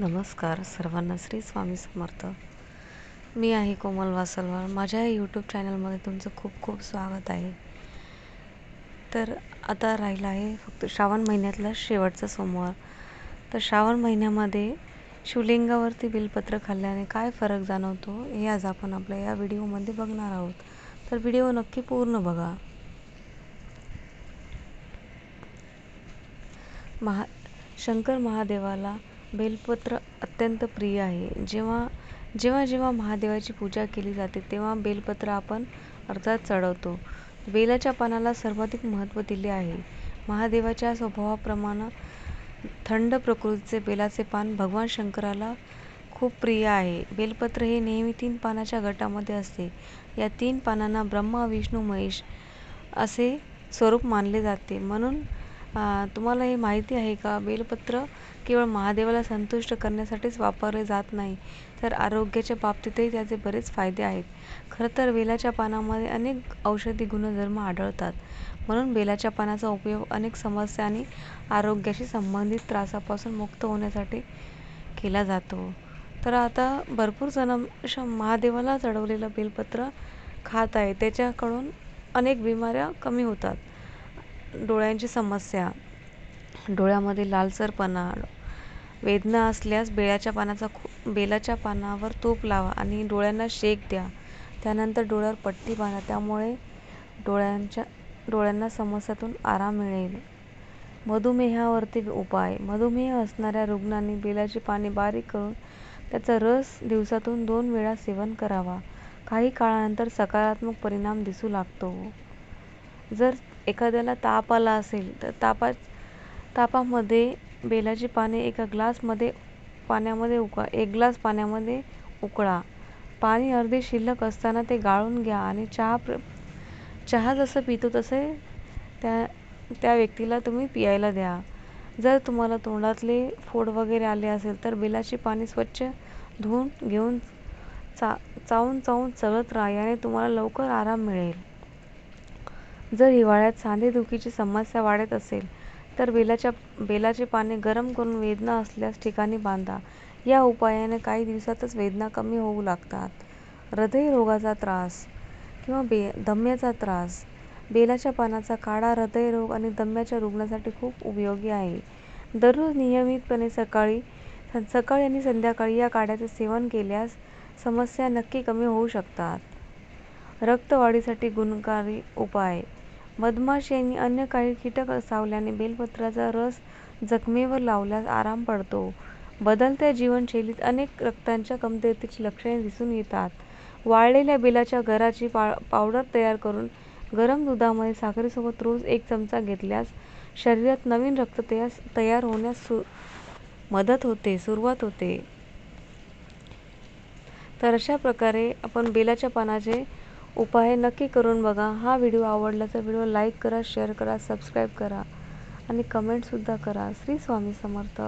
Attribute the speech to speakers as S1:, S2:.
S1: नमस्कार सर्वांना श्री स्वामी समर्थ. मी आहे कोमल वासलवार माझ्या यूट्यूब चॅनलमध्ये तुमचं खूप खूप स्वागत आहे. तर आता राहिला आहे फक्त श्रावण महिन्यातला शेवटचा सोमवार. तर श्रावण महिन्यामध्ये शिवलिंगावरती बिलपत्र खाल्ल्याने काय फरक जाणवतो हे आज आपण आपल्या या व्हिडिओमध्ये बघणार आहोत. तर व्हिडिओ नक्की पूर्ण बघा. महा शंकर महादेवाला बेलपत्र अत्यंत प्रिय आहे. जेव्हा जेव्हा जेव्हा महादेवाची पूजा केली जाते तेव्हा बेलपत्र आपण अर्थात चढवतो. बेलाच्या पानाला सर्वाधिक महत्त्व दिले आहे. महादेवाच्या स्वभावाप्रमाणे थंड प्रकृतीचे बेलाचे पान भगवान शंकराला खूप प्रिय आहे. बेलपत्र हे नेहमी तीन पानाच्या गटामध्ये असते. या तीन पानांना ब्रह्मा विष्णू महेश असे स्वरूप मानले जाते. म्हणून तुम्हाला हे माहिती आहे का? बेलपत्र केवळ महादेवाला संतुष्ट करण्यासाठीच वापरले जात नाही तर आरोग्याच्या बाबतीतही त्याचे बरेच फायदे आहेत. खरं तर बेलाच्या पानामध्ये अनेक औषधी गुणधर्म आढळतात. म्हणून बेलाच्या पानाचा उपयोग अनेक समस्या आणि आरोग्याशी संबंधित त्रासापासून मुक्त होण्यासाठी केला जातो. तर आता भरपूर जण महादेवाला चढवलेलं बेलपत्र खात आहे त्याच्याकडून अनेक बिमाऱ्या कमी होतात. डोळ्यांची समस्या डोळ्यामध्ये लालसरपणा वेदना असल्यास बेळ्याच्या पानाचा खू बेलाच्या पानावर तूप लावा आणि डोळ्यांना शेक द्या. त्यानंतर डोळ्यावर पट्टी बांधा. त्यामुळे डोळ्यांच्या डोळ्यांना समस्यातून आराम मिळेल. मधुमेहावरती उपाय. मधुमेह असणाऱ्या रुग्णांनी बेलाची पाने बारीक करून त्याचा रस दिवसातून दोन वेळा सेवन करावा. काही काळानंतर सकारात्मक परिणाम दिसू लागतो. जर एखाद्याला ताप आला असेल तर तापा तापामध्ये बेलाची पाने एका ग्लासमध्ये पाण्यामध्ये उकळा एक ग्लास पाण्यामध्ये उकळा. पाणी अर्धे शिल्लक असताना ते गाळून घ्या आणि चहा प्र चहा जसं पितो तसे त्या त्या व्यक्तीला तुम्ही पियायला द्या. जर तुम्हाला तोंडातले फोड वगैरे आले असेल तर बेलाची पाने स्वच्छ धुवून घेऊन चा चावून चावून चलत राहा याने तुम्हाला लवकर आराम मिळेल. जर हिवाळ्यात सांधेदुखीची समस्या वाढत असेल तर बेलाच्या बेलाचे पाने गरम करून वेदना असल्यास ठिकाणी बांधा. या उपायाने काही दिवसातच वेदना कमी होऊ लागतात. हृदयरोगाचा त्रास किंवा बे दम्याचा त्रास. बेलाच्या पानाचा काढा हृदयरोग आणि दम्याच्या रुग्णासाठी खूप उपयोगी आहे. दररोज नियमितपणे सकाळी सकाळी आणि संध्याकाळी या काढ्याचे सेवन केल्यास समस्या नक्की कमी होऊ शकतात. रक्तवाढीसाठी गुणकारी उपाय. मधमाशी आणि अन्य काही कीटक चावल्याने बेलपत्राचा रस जखमेवर लावल्यास आराम पडतो. बदलत्या जीवनशैलीत अनेक रक्ताच्या कमतरतेची लक्षणे दिसून येतात. वाळलेल्या बेलाच्या गराची पा पावडर तयार करून गरम दुधामध्ये साखरेसोबत रोज एक चमचा घेतल्यास शरीरात नवीन रक्त तयार तयार होण्यास सु मदत होते सुरुवात होते. तर अशा प्रकारे आपण बेलाच्या पानाचे उपाय नक्की करून बघा. हा व्हिडिओ आवडला तर व्हिडिओ लाईक करा शेअर करा सबस्क्राईब करा आणि कमेंटसुद्धा करा. श्री स्वामी समर्थ.